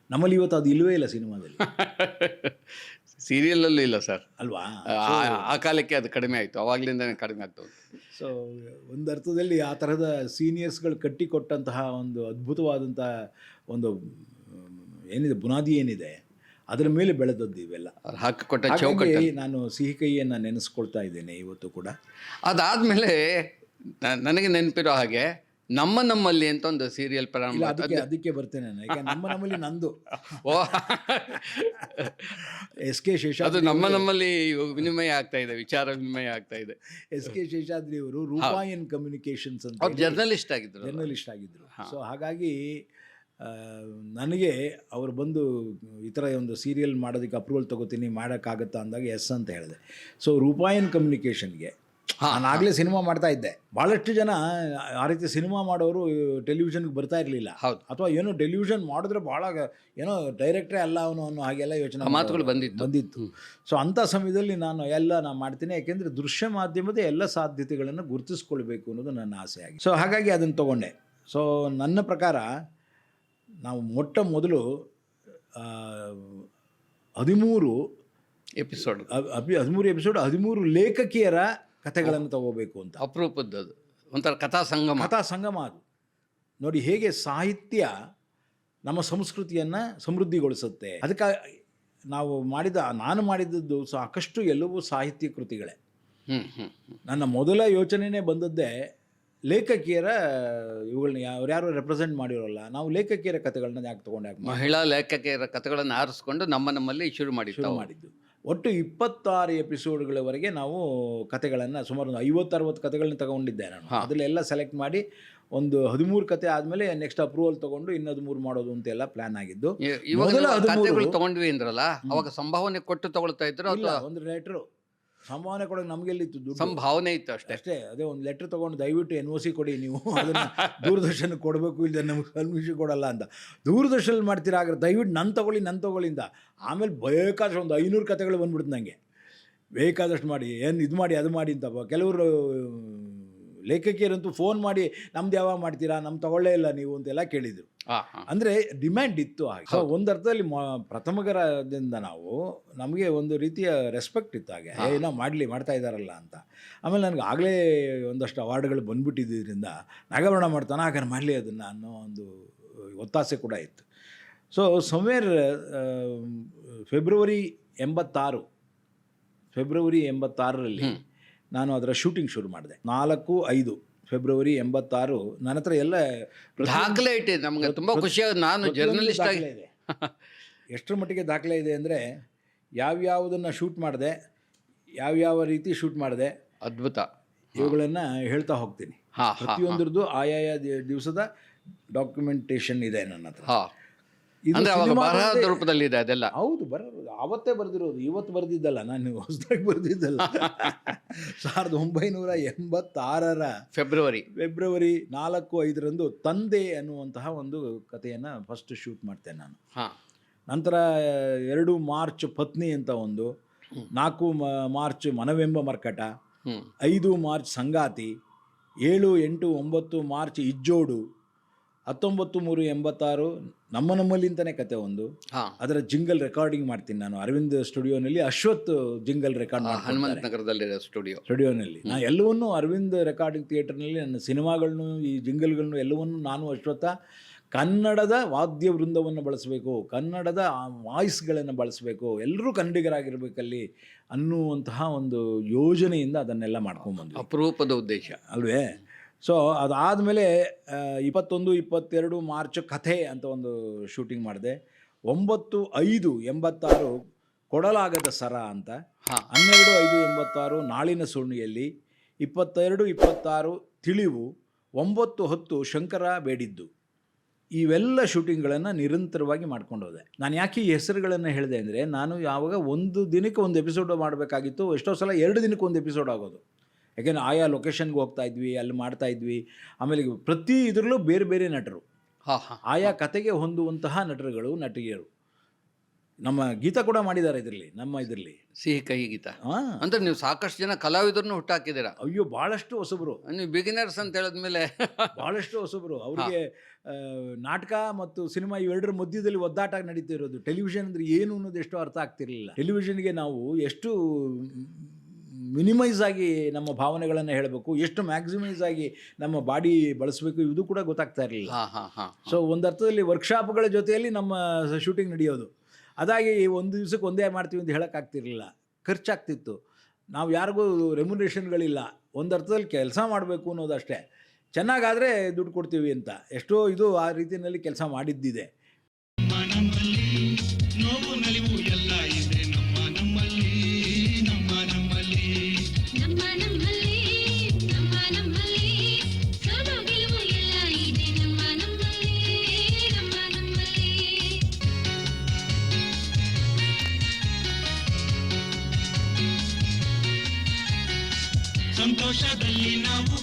Speaker 1: ನಮ್ಮಲ್ಲಿ ಇವತ್ತು ಅದು ಇಲ್ಲವೇ ಇಲ್ಲ ಸಿನಿಮಾದಲ್ಲಿ.
Speaker 2: ಸೀರಿಯಲಲ್ಲೂ ಇಲ್ಲ ಸರ್.
Speaker 1: ಅಲ್ವಾ?
Speaker 2: ಆ ಕಾಲಕ್ಕೆ ಅದು ಕಡಿಮೆ ಆಯಿತು. ಅವಾಗ್ಲಿಂದನೇ ಕಡಿಮೆ ಆಗ್ತಾ ಹೋಯ್ತು.
Speaker 1: ಸೊ ಒಂದು ಅರ್ಥದಲ್ಲಿ ಆ ಥರದ ಸೀನಿಯರ್ಸ್ಗಳು ಕಟ್ಟಿಕೊಟ್ಟಂತಹ ಒಂದು ಅದ್ಭುತವಾದಂತಹ ಒಂದು ಮ್, ಏನಿದೆ ಬುನಾದಿ ಏನಿದೆ ಅದರ ಮೇಲೆ ಬೆಳೆದದ್ದು ಇವೆಲ್ಲ.
Speaker 2: ಅವ್ರು ಹಾಕಿಕೊಟ್ಟ
Speaker 1: ಹಾಗಾಗಿ
Speaker 2: ಚೌಕಟ್ಟು
Speaker 1: ನಾನು ಸಿಹಿ ಕೈಯನ್ನು ನೆನೆಸ್ಕೊಳ್ತಾ ಇದ್ದೇನೆ ಇವತ್ತು ಕೂಡ.
Speaker 2: ಅದಾದಮೇಲೆ ನನಗೆ ನೆನಪಿರೋ ಹಾಗೆ ನಮ್ಮ ನಮ್ಮಲ್ಲಿ ಅಂತ ಒಂದು ಸೀರಿಯಲ್ ಪ್ರಾರಂಭ
Speaker 1: ಅದಕ್ಕೆ ಅದಕ್ಕೆ ಬರ್ತೇನೆ ನಾನು. ಯಾಕೆ ನಮ್ಮ ನಮ್ಮಲ್ಲಿ ನಂದು.
Speaker 2: ಓ.
Speaker 1: ಎಸ್ ಕೆ
Speaker 2: ಅದು
Speaker 1: ಶೇಷಾದ್ರಿ
Speaker 2: ನಮ್ಮ ನಮ್ಮಲ್ಲಿ ವಿನಿಮಯ ಆಗ್ತಾ ಇದೆ ವಿಚಾರ ವಿನಿಮಯ ಆಗ್ತಾ ಇದೆ.
Speaker 1: ಎಸ್ ಕೆ ಶೇಷಾದ್ರಿ ಅವರು ರೂಪಾಯನ್ ಕಮ್ಯುನಿಕೇಶನ್ಸ್ ಅಂತ
Speaker 2: ಜರ್ನಲಿಸ್ಟ್ ಆಗಿದ್ರು
Speaker 1: ಜರ್ನಲಿಸ್ಟ್ ಆಗಿದ್ರು. ಸೊ ಹಾಗಾಗಿ ನನಗೆ ಅವರು ಬಂದು ಈ ಥರ ಒಂದು ಸೀರಿಯಲ್ ಮಾಡೋದಕ್ಕೆ ಅಪ್ರೂವಲ್ ತೊಗೋತೀನಿ ಮಾಡೋಕ್ಕಾಗತ್ತಾ ಅಂದಾಗ ಎಸ್ ಅಂತ ಹೇಳಿದೆ. ಸೊ ರೂಪಾಯನ್ ಕಮ್ಯುನಿಕೇಷನ್ಗೆ
Speaker 2: ಹಾ,
Speaker 1: ನಾನು ಆಗಲೇ ಸಿನಿಮಾ ಮಾಡ್ತಾ ಇದ್ದೆ. ಭಾಳಷ್ಟು ಜನ ಆ ರೀತಿ ಸಿನಿಮಾ ಮಾಡೋರು ಟೆಲಿವಿಷನ್ಗೆ ಬರ್ತಾ ಇರಲಿಲ್ಲ.
Speaker 2: ಹೌದು.
Speaker 1: ಅಥವಾ ಏನು ಟೆಲಿವಿಷನ್ ಮಾಡಿದ್ರೆ ಭಾಳ ಏನೋ ಡೈರೆಕ್ಟ್ರೇ ಅಲ್ಲ ಅವನು ಅನ್ನೋ ಹಾಗೆಲ್ಲ ಯೋಚನೆ
Speaker 2: ಮಾತುಗಳು ಬಂದಿತ್ತು.
Speaker 1: ಬಂದಿತ್ತು. ಸೊ ಅಂಥ ಸಮಯದಲ್ಲಿ ನಾನು ಎಲ್ಲ ನಾನು ಮಾಡ್ತೀನಿ. ಯಾಕೆಂದರೆ ದೃಶ್ಯ ಮಾಧ್ಯಮದ ಎಲ್ಲ ಸಾಧ್ಯತೆಗಳನ್ನು ಗುರುತಿಸ್ಕೊಳ್ಬೇಕು ಅನ್ನೋದು ನನ್ನ ಆಸೆ ಆಗಿ ಸೊ ಹಾಗಾಗಿ ಅದನ್ನು ತಗೊಂಡೆ. ಸೊ ನನ್ನ ಪ್ರಕಾರ ನಾವು ಮೊಟ್ಟ ಮೊದಲು ಹದಿಮೂರು
Speaker 2: ಎಪಿಸೋಡ್.
Speaker 1: ಅಭಿ ಹದಿಮೂರು ಎಪಿಸೋಡ್ ಹದಿಮೂರು ಲೇಖಕಿಯರ ಕಥೆಗಳನ್ನು ತಗೋಬೇಕು ಅಂತ.
Speaker 2: ಅಪರೂಪದ್ದು ಒಂಥರ ಕಥಾ ಸಂಗಮ.
Speaker 1: ಕಥಾ ಸಂಗಮ ಅದು. ನೋಡಿ ಹೇಗೆ ಸಾಹಿತ್ಯ ನಮ್ಮ ಸಂಸ್ಕೃತಿಯನ್ನು ಸಮೃದ್ಧಿಗೊಳಿಸುತ್ತೆ. ಅದಕ್ಕೆ ನಾವು ಮಾಡಿದ ನಾನು ಮಾಡಿದ್ದದ್ದು ಸಾಕಷ್ಟು ಎಲ್ಲವೂ ಸಾಹಿತ್ಯ ಕೃತಿಗಳೇ. ನನ್ನ ಮೊದಲ ಯೋಚನೆನೇ ಬಂದದ್ದೇ ಲೇಖಕಿಯರ ಇವುಗಳನ್ನ ಯಾರು ರೆಪ್ರೆಸೆಂಟ್ ಮಾಡಿರೋಲ್ಲ. ನಾವು ಲೇಖಕಿಯರ ಕಥೆಗಳನ್ನ ಯಾಕೆ ತಗೊಂಡು
Speaker 2: ಮಹಿಳಾ ಲೇಖಕಿಯರ ಕಥೆಗಳನ್ನು ಆರಿಸ್ಕೊಂಡು ನಮ್ಮ ನಮ್ಮಲ್ಲಿ ಶುರು
Speaker 1: ಮಾಡಿ
Speaker 2: ಶುರು
Speaker 1: ಮಾಡಿದ್ದು. ಒಟ್ಟು ಇಪ್ಪತ್ತಾರು ಎಪಿಸೋಡ್ಗಳವರೆಗೆ ನಾವು ಕತೆಗಳನ್ನು ಸುಮಾರು ಒಂದು ಐವತ್ತರವತ್ತು ಕತೆಗಳನ್ನ ತಗೊಂಡಿದ್ದೆ ನಾನು. ಅದರಲ್ಲೆಲ್ಲ ಸೆಲೆಕ್ಟ್ ಮಾಡಿ ಒಂದು ಹದಿಮೂರು ಕತೆ ಆದಮೇಲೆ ನೆಕ್ಸ್ಟ್ ಅಪ್ರೂವಲ್ ತಗೊಂಡು ಇನ್ನು ಹದಿಮೂರು ಮಾಡೋದು ಅಂತೆಲ್ಲ ಪ್ಲಾನ್ ಆಗಿದ್ದು.
Speaker 2: ಇ- ಇವಾಗ
Speaker 1: ಮೊದಲ ಹದಿಮೂರು-
Speaker 2: ಕಥೆಗಳು ತಗೊಂಡ್ವಿ ಅಂದ್ರಲ್ಲ ಅವಾಗ ಸಂಭಾವನೆ ಕೊಟ್ಟು ತಗೊಳ್ತಾ ಇದ್ರು
Speaker 1: ಒಂದು ಲೆಟ್ರು ಸಂಭಾವನೆ ಕೊಡೋಕೆ ನಮಗೆಲ್ಲಿತ್ತು ದುಡ್ಡು?
Speaker 2: ಸಂಭಾವನೆ ಇತ್ತು ಅಷ್ಟೇ.
Speaker 1: ಅಷ್ಟೇ ಅದೇ ಒಂದು ಲೆಟ್ರ್ ತೊಗೊಂಡು ದಯವಿಟ್ಟು ಎನ್ ಒ ಸಿ ಕೊಡಿ ನೀವು. ಅದನ್ನು ದೂರದರ್ಶನ ಕೊಡಬೇಕು ಇಲ್ಲದೆ ನಮಗೆ ಪರ್ಮಿಷನ್ ಕೊಡಲ್ಲ ಅಂತ. ದೂರದರ್ಶನಲ್ಲಿ ಮಾಡ್ತೀರಾ ಆಗ ದಯವಿಟ್ಟು ನನ್ನ ತಗೊಳ್ಳಿ ನನ್ನ ತಗೊಳ್ಳಿಂದ ಆಮೇಲೆ ಬೇಕಾದಷ್ಟು ಒಂದು ಐನೂರು ಕತೆಗಳು ಬಂದ್ಬಿಡ್ತು ನನಗೆ ಬೇಕಾದಷ್ಟು ಮಾಡಿ ಏನು ಇದು ಮಾಡಿ ಅದು ಮಾಡಿ ಅಂತ. ಕೆಲವರು ಲೇಖಕಿಯರಂತೂ ಫೋನ್ ಮಾಡಿ ನಮ್ದು ಯಾವಾಗ ಮಾಡ್ತೀರಾ? ನಮ್ಮ ತಗೊಳ್ಳೇ ಇಲ್ಲ ನೀವು ಅಂತೆಲ್ಲ ಕೇಳಿದರು. ಅಂದರೆ ಡಿಮ್ಯಾಂಡ್ ಇತ್ತು ಹಾಗೆ. ಸೊ ಒಂದು ಅರ್ಥದಲ್ಲಿ ಮ- ಪ್ರಥಮಗರದಿಂದ ನಾವು ನಮಗೆ ಒಂದು ರೀತಿಯ ರೆಸ್ಪೆಕ್ಟ್ ಇತ್ತು ಹಾಗೆ. ಏನೋ ಮಾಡಲಿ ಮಾಡ್ತಾ ಇದ್ದಾರಲ್ಲ ಅಂತ. ಆಮೇಲೆ ನನಗೆ ಆಗಲೇ ಒಂದಷ್ಟು ಅವಾರ್ಡ್ಗಳು ಬಂದ್ಬಿಟ್ಟಿದ್ದರಿಂದ ನಾಗಾಭರಣ ಮಾಡ್ತಾನೆ ಹಾಗಾದ್ರೆ ಮಾಡಲಿ ಅದನ್ನು ಅನ್ನೋ ಒಂದು ಒತ್ತಾಸೆ ಕೂಡ ಇತ್ತು. ಸೊ ಸಮ್ವೇರ್ ಫೆಬ್ರವರಿ ಎಂಬತ್ತಾರು ಫೆಬ್ರವರಿ ಎಂಬತ್ತಾರರಲ್ಲಿ. ನಾನು ಅದರ ಶೂಟಿಂಗ್ ಶುರು ಮಾಡಿದೆ. ನಾಲ್ಕು ಐದು. ಫೆಬ್ರವರಿ ಎಂಬತ್ತಾರು ನನ್ನ ಹತ್ರ ಎಲ್ಲ
Speaker 2: ದಾಖಲೆ ಇಟ್ಟಿದೆ ನಮಗೆ ತುಂಬಾ ಖುಷಿ ನಾನು ಜರ್ನಲಿಸ್ಟ್ ಆಗಿ
Speaker 1: ಇದೆ. ಎಷ್ಟರ ಮಟ್ಟಿಗೆ ದಾಖಲೆ ಇದೆ ಅಂದರೆ ಯಾವ್ಯಾವುದನ್ನು ಶೂಟ್ ಮಾಡಿದೆ ಯಾವ್ಯಾವ ರೀತಿ ಶೂಟ್ ಮಾಡಿದೆ
Speaker 2: ಅದ್ಭುತ.
Speaker 1: ಇವುಗಳನ್ನು ಹೇಳ್ತಾ ಹೋಗ್ತೀನಿ. ಪ್ರತಿಯೊಂದರದ್ದು ಆಯಾಯ ದಿವಸದ ಡಾಕ್ಯುಮೆಂಟೇಶನ್ ಇದೆ ನನ್ನ ಹತ್ರ.
Speaker 2: ಅಂದ್ರೆ ಅವಾಗ ರೂಪದಲ್ಲಿ ರೂಪದಲ್ಲಿದೆ ಅದೆಲ್ಲ.
Speaker 1: ಹೌದು ಬರೋದು. ಅವತ್ತೇ ಬರೆದಿರೋದು. ಇವತ್ತು ಬರೆದಿದ್ದಲ್ಲ ನಾನು. ಹೊಸದಾಗಿ ಬರೆದಿದ್ದಲ್ಲ. ಸಾವಿರದ ಒಂಬೈನೂರ ಎಂಬತ್ತಾರರ
Speaker 2: ಫೆಬ್ರವರಿ.
Speaker 1: ಫೆಬ್ರವರಿ ನಾಲ್ಕು ಐದರಂದು ತಂದೆ ಅನ್ನುವಂತಹ ಒಂದು ಕಥೆಯನ್ನು ಫಸ್ಟ್ ಶೂಟ್ ಮಾಡ್ತೇನೆ ನಾನು. ನಂತರ ಎರಡು ಮಾರ್ಚ್ ಪತ್ನಿ ಅಂತ ಒಂದು ನಾಲ್ಕು ಮಾರ್ಚ್ ಮನವೆಂಬ ಮರ್ಕಟ ಐದು ಮಾರ್ಚ್ ಸಂಗಾತಿ ಏಳು ಎಂಟು ಒಂಬತ್ತು ಮಾರ್ಚ್ ಇಜ್ಜೋಡು ಹತ್ತೊಂಬತ್ತು ಮೂರು ಎಂಬತ್ತಾರು ನಮ್ಮ ನಮ್ಮಲ್ಲಿಂತನೇ ಕತೆ ಒಂದು. ಅದರ ಜಿಂಗಲ್ ರೆಕಾರ್ಡಿಂಗ್ ಮಾಡ್ತೀನಿ ನಾನು. ಅರವಿಂದ್ ಸ್ಟುಡಿಯೋನಲ್ಲಿ ಅಶ್ವತ್ ಜಿಂಗಲ್ ರೆಕಾರ್ಡ್
Speaker 2: ಹನುಮಂತ ನಗರದಲ್ಲಿ ಸ್ಟುಡಿಯೋ
Speaker 1: ಸ್ಟುಡಿಯೋನಲ್ಲಿ. ನಾನು ಎಲ್ಲವನ್ನೂ ಅರವಿಂದ್ ರೆಕಾರ್ಡಿಂಗ್ ಥಿಯೇಟರ್ನಲ್ಲಿ ನನ್ನ ಸಿನಿಮಾಗಳನ್ನು ಈ ಜಿಂಗಲ್ಗಳನ್ನು ಎಲ್ಲವನ್ನೂ ನಾನು ಅಶ್ವತ್ಥ ಕನ್ನಡದ ವಾದ್ಯ ವೃಂದವನ್ನು ಬಳಸಬೇಕು ಕನ್ನಡದ ವಾಯ್ಸ್ಗಳನ್ನು ಬಳಸಬೇಕು ಎಲ್ಲರೂ ಕನ್ನಡಿಗರಾಗಿರ್ಬೇಕಲ್ಲಿ ಅನ್ನುವಂತಹ ಒಂದು ಯೋಜನೆಯಿಂದ ಅದನ್ನೆಲ್ಲ ಮಾಡ್ಕೊಂಡ್ಬಂದು
Speaker 2: ಅಪರೂಪದ ಉದ್ದೇಶ.
Speaker 1: ಅಲ್ವೇ? ಸೊ ಅದಾದಮೇಲೆ ಇಪ್ಪತ್ತೊಂದು ಇಪ್ಪತ್ತೆರಡು ಮಾರ್ಚ್ ಕಥೆ ಅಂತ ಒಂದು ಶೂಟಿಂಗ್ ಮಾಡಿದೆ. ಒಂಬತ್ತು ಐದು ಎಂಬತ್ತಾರು ಕೊಡಲಾಗದ ಸರ ಅಂತ
Speaker 2: ಹಾಂ.
Speaker 1: ಹನ್ನೆರಡು ಐದು ಎಂಬತ್ತಾರು ನಾಳಿನ ಸುಣ್ಣಿಯಲ್ಲಿ ಇಪ್ಪತ್ತೆರಡು ಇಪ್ಪತ್ತಾರು ತಿಳಿವು ಒಂಬತ್ತು ಹತ್ತು ಶಂಕರ ಬೇಡಿದ್ದು. ಇವೆಲ್ಲ ಶೂಟಿಂಗ್ಗಳನ್ನು ನಿರಂತರವಾಗಿ ಮಾಡ್ಕೊಂಡು ಹೋದೆ ನಾನು ಯಾಕೆ ಈ ಹೆಸರುಗಳನ್ನು ಹೇಳಿದೆ ಅಂದರೆ ನಾನು ಯಾವಾಗ ಒಂದು ದಿನಕ್ಕೆ ಒಂದು ಎಪಿಸೋಡ್ ಮಾಡಬೇಕಾಗಿತ್ತು ಎಷ್ಟೋ ಸಲ ಎರಡು ದಿನಕ್ಕೆ ಒಂದು ಎಪಿಸೋಡ್ ಆಗೋದು. ಯಾಕೆಂದರೆ ಆಯಾ ಲೊಕೇಶನ್ಗೆ ಹೋಗ್ತಾ ಇದ್ವಿ ಅಲ್ಲಿ ಮಾಡ್ತಾ ಇದ್ವಿ. ಆಮೇಲೆ ಪ್ರತಿ ಇದರಲ್ಲೂ ಬೇರೆ ಬೇರೆ ನಟರು. ಆಯಾ ಕತೆಗೆ ಹೊಂದುವಂತಹ ನಟರುಗಳು ನಟಿಯರು ನಮ್ಮ ಗೀತ ಕೂಡ ಮಾಡಿದ್ದಾರೆ ಇದರಲ್ಲಿ ನಮ್ಮ ಇದರಲ್ಲಿ.
Speaker 2: ಸಿಹಿ ಕಹಿ ಗೀತ. ಅಂದ್ರೆ ನೀವು ಸಾಕಷ್ಟು ಜನ ಕಲಾವಿದರನ್ನು ಹುಟ್ಟಾಕಿದ್ದೀರಾ?
Speaker 1: ಅಯ್ಯೋ ಭಾಳಷ್ಟು ಹೊಸಬರು.
Speaker 2: ನೀವು ಬಿಗಿನರ್ಸ್ ಅಂತ ಹೇಳಿದ ಮೇಲೆ
Speaker 1: ಭಾಳಷ್ಟು ಹೊಸಬರು ಅವರಿಗೆ ನಾಟಕ ಮತ್ತು ಸಿನಿಮಾ ಇವೆರಡರ ಮಧ್ಯದಲ್ಲಿ ಒದ್ದಾಟ ನಡೀತಿರೋದು ಟೆಲಿವಿಷನ್ ಅಂದರೆ ಏನು ಅನ್ನೋದು ಎಷ್ಟು ಅರ್ಥ ಆಗ್ತಿರಲಿಲ್ಲ. ಟೆಲಿವಿಷನ್ಗೆ ನಾವು ಎಷ್ಟು ಮಿನಿಮೈಸ್ ಆಗಿ ನಮ್ಮ ಭಾವನೆಗಳನ್ನು ಹೇಳಬೇಕು ಎಷ್ಟು ಮ್ಯಾಕ್ಸಿಮೈಸ್ ಆಗಿ ನಮ್ಮ ಬಾಡಿ ಬಳಸಬೇಕು ಇದು ಕೂಡ ಗೊತ್ತಾಗ್ತಾ ಇರಲಿಲ್ಲ.
Speaker 2: ಹಾ ಹಾ ಹಾ
Speaker 1: ಸೊ ಒಂದು ಅರ್ಥದಲ್ಲಿ ವರ್ಕ್ಶಾಪ್ಗಳ ಜೊತೆಯಲ್ಲಿ ನಮ್ಮ ಶೂಟಿಂಗ್ ನಡೆಯೋದು. ಅದಾಗಿ ಒಂದು ದಿವ್ಸಕ್ಕೆ ಒಂದೇ ಮಾಡ್ತೀವಿ ಅಂತ ಹೇಳೋಕ್ಕಾಗ್ತಿರಲಿಲ್ಲ ಖರ್ಚಾಗ್ತಿತ್ತು. ನಾವು ಯಾರಿಗೂ ರೆಮ್ಯುನೇಷನ್ಗಳಿಲ್ಲ ಒಂದು ಅರ್ಥದಲ್ಲಿ ಕೆಲಸ ಮಾಡಬೇಕು ಅನ್ನೋದಷ್ಟೇ. ಚೆನ್ನಾಗಾದರೆ ದುಡ್ಡು ಕೊಡ್ತೀವಿ ಅಂತ. ಎಷ್ಟೋ ಇದು ಆ ರೀತಿಯಲ್ಲಿ ಕೆಲಸ ಮಾಡಿದ್ದಿದೆ.
Speaker 4: ಸಂತೋಷದಲ್ಲಿ ನಾವು